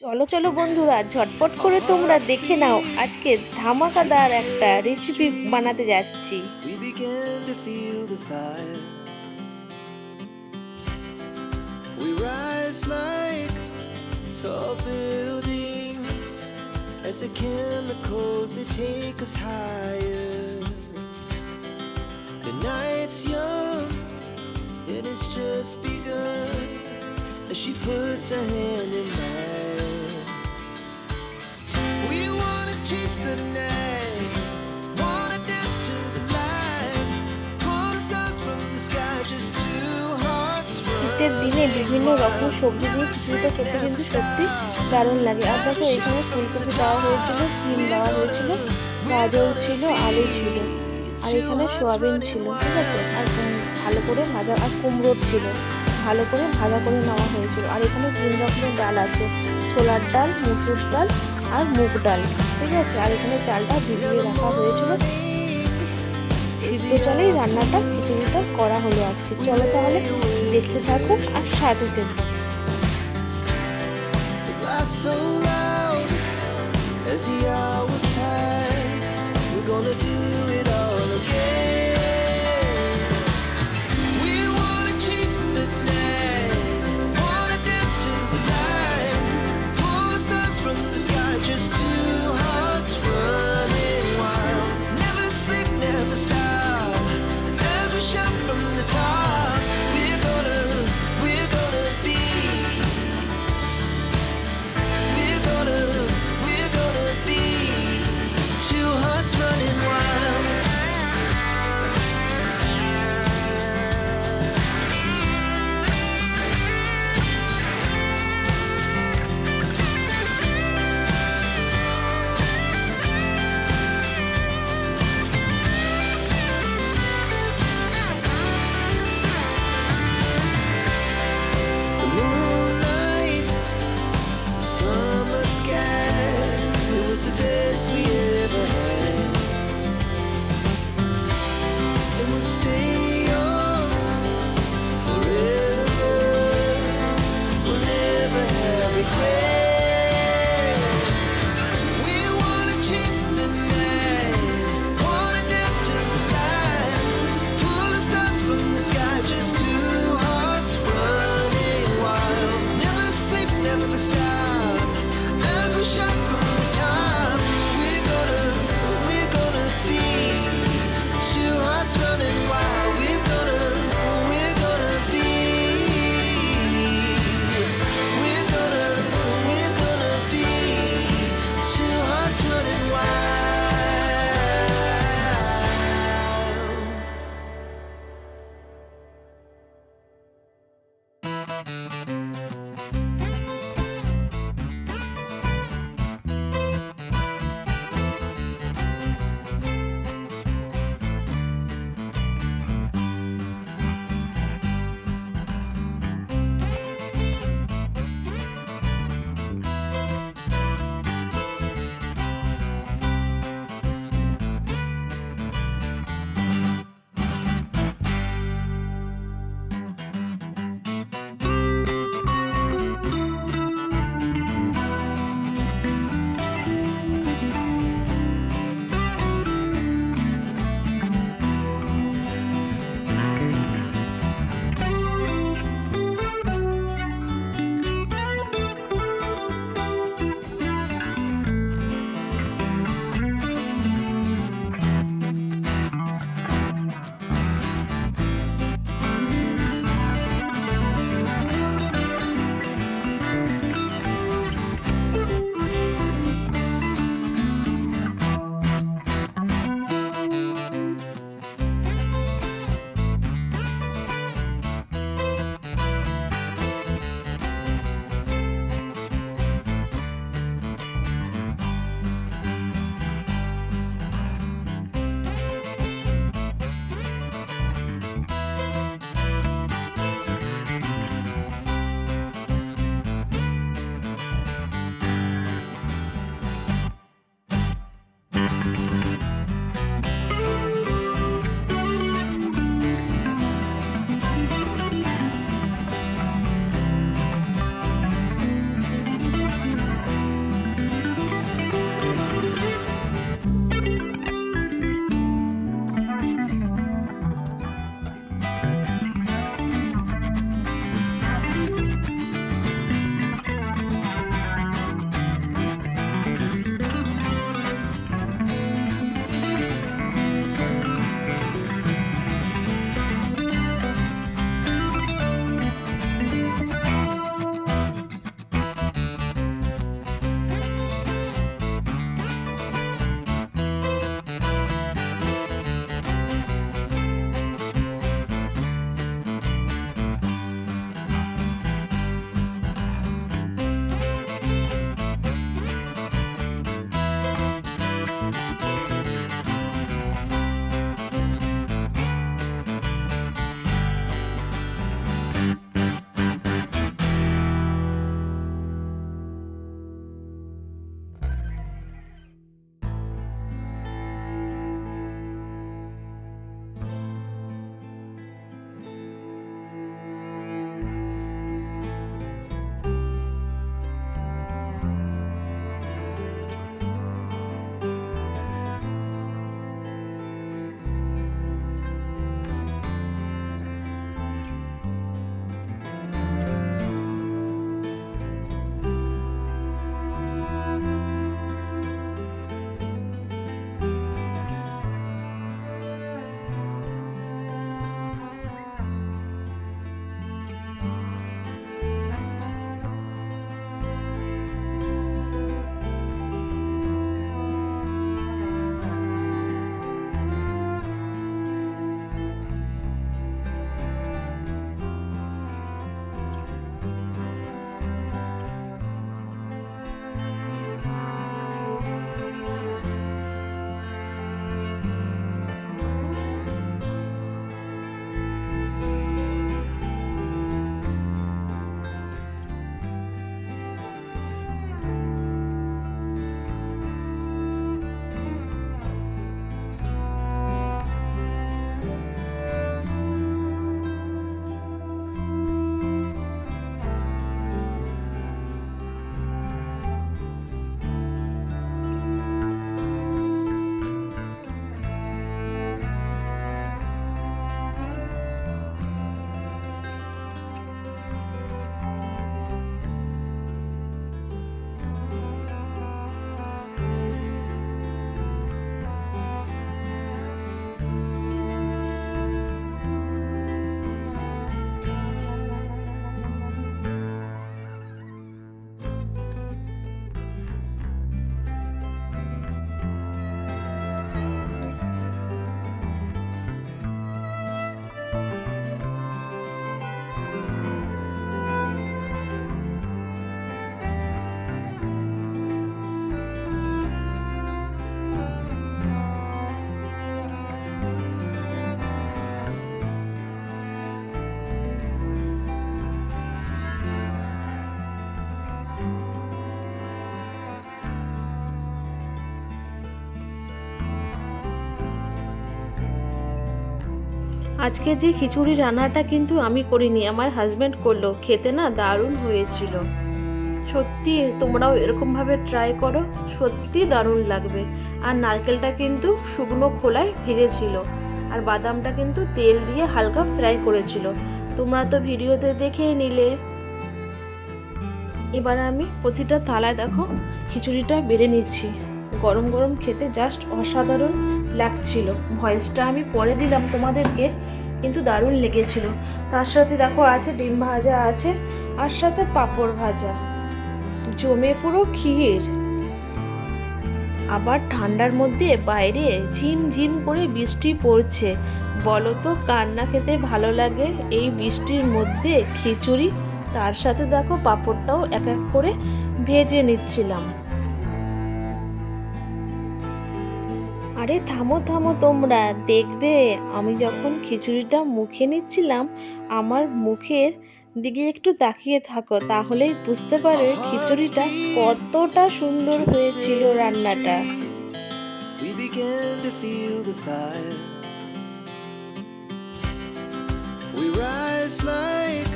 চলো চলো বন্ধুরা ঝটপট করে তোমরা দেখে নাও আজকে ধামাকাদার একটা রেসিপি বানাতে যাচ্ছি as the chemicals they take us higher. The night's young and it's just begun as she puts her hand in mine. শীতের দিনে বিভিন্ন রকম সবজি দিয়ে খিচুড়িটা খেতে কিন্তু সত্যি দারুণ লাগে। আর দেখো, এখানে ফুলকপি দেওয়া হয়েছিল, সিম দেওয়া হয়েছিল, গাজর ছিল, আলু ছিল, আর এখানে সোয়াবিন ছিল, ঠিক আছে? আর ভালো করে ভাজা, আর কুমড়ো ছিল, ভালো করে ভাজা করে নেওয়া হয়েছিল। আর এখানে তিন রকমের ডাল আছে, ছোলার ডাল, মুসুর ডাল আর মুগ ডাল, ঠিক আছে? আর এখানে চালটা ভিজিয়ে রাখা হয়েছিল। সিদ্ধ চালেই রান্নাটা খিচুড়িটা করা হলো আজকে। চলো তাহলে দেখতে থাকুক আর সাথে থাকুক so loud as the hours pass. We're gonna আজকে যে খিচুড়ি রান্নাটা কিন্তু আমি করিনি, আমার হাজব্যান্ড করল। খেতে না দারুণ হয়েছিল। সত্যি, তোমরাও এরকমভাবে ট্রাই করো, সত্যি দারুণ লাগবে। আর নারকেলটা কিন্তু শুকনো খোলায় ভেজেছিল। আর বাদামটা কিন্তু তেল দিয়ে হালকা ফ্রাই করেছিল। তোমরা তো ভিডিওতে দেখেই নিলে। এবার আমি প্রতিটা থালায় দেখো, খিচুড়িটা বেড়ে নিচ্ছি। গরম গরম খেতে জাস্ট অসাধারণ। লাগছিল। ভয়েসটা আমি পরে দিলাম তোমাদেরকে, কিন্তু দারুণ লেগেছিল। তার সাথে দেখো আছে ডিম ভাজা, আছে আর সাথে পাঁপড় ভাজা। জমে পুরো ক্ষীর। আবার ঠান্ডার মধ্যে বাইরে ঝিম ঝিম করে বৃষ্টি পড়ছে। বলো তো কান্না খেতে ভালো লাগে এই বৃষ্টির মধ্যে খিচুড়ি? তার সাথে দেখো পাঁপড়টাও এক এক করে ভেজে নিচ্ছিলাম। আরে থামো থামো তোমরা। দেখবে আমি যখন খিচুড়িটা মুখে নিচ্ছিলাম আমার মুখের দিকে একটু তাকিয়ে থাকো তাহলেই বুঝতে পারবে খিচুড়িটা কতটা সুন্দর হয়েছিল রান্নাটা। We began to feel the fire. We rise like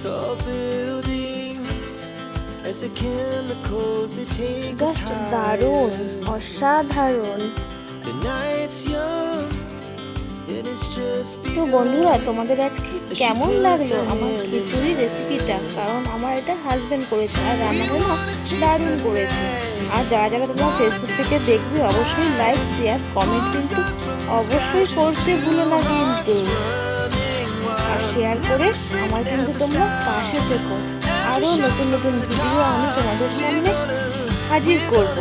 tall buildings as the chemicals they take us just দারুণ অসাধারণ। তো বন্ধুরা তোমাদের আজকে কেমন লাগল আমার খিচুড়ি রেসিপিটা কারণ আমার এটা হাজবেন্ড করেছে আর রান্নাটা না দারুণ করেছে। আর যারা যারা তোমরা ফেসবুক থেকে দেখবে অবশ্যই লাইক শেয়ার কমেন্ট কিন্তু অবশ্যই করতে ভুলো না কিন্তু। আর শেয়ার করে আমার কিন্তু তোমরা পাশে থেকো। আরও নতুন নতুন ভিডিও আমি তোমাদের সামনে হাজির করব।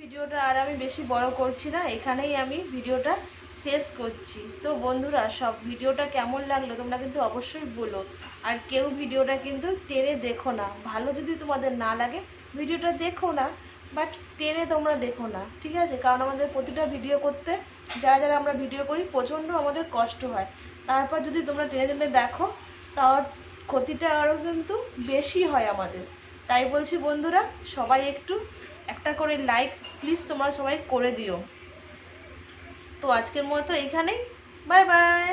ভিডিওটা আর আমি বেশি বড় করছি না, এখানেই আমি ভিডিওটা শেষ করছি। তো বন্ধুরা, সব ভিডিওটা কেমন লাগল তোমরা কিন্তু অবশ্যই বলো। আর কেউ ভিডিওটা কিন্তু টেনে দেখো না। ভালো যদি তোমাদের না লাগে, ভিডিওটা দেখো না, বাট টেনে তোমরা দেখো না, ঠিক আছে? কারণ আমাদের প্রতিটা ভিডিও করতে, যারা যারা আমরা ভিডিও করি, প্রচণ্ড আমাদের কষ্ট হয়। তারপর যদি তোমরা টেনে টেনে দেখো, তার ক্ষতিটা আরও কিন্তু বেশি হয় আমাদের। তাই বলছি বন্ধুরা, সবাই একটু একটা করে লাইক প্লিজ তোমরা সবাই করে দিও। তো আজকের মতো এখানেই। Bye bye